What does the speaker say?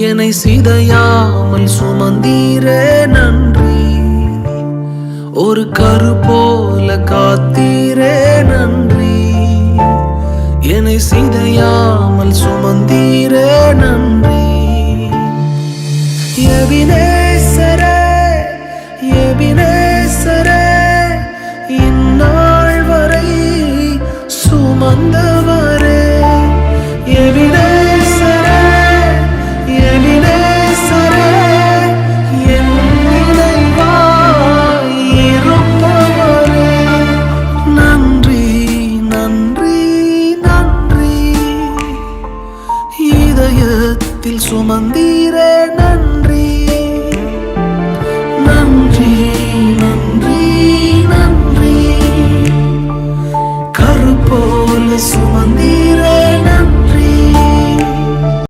என்னை சிதையாமல் சுமந்தீரே நன்றி. ஒரு கரு போல காத்தீரே நன்றி. என்னை சிதையாமல் சுமந்தீரே நன்றி. எபினேசரே எபினேசரே இதயத்தில் சுமந்தீரேன.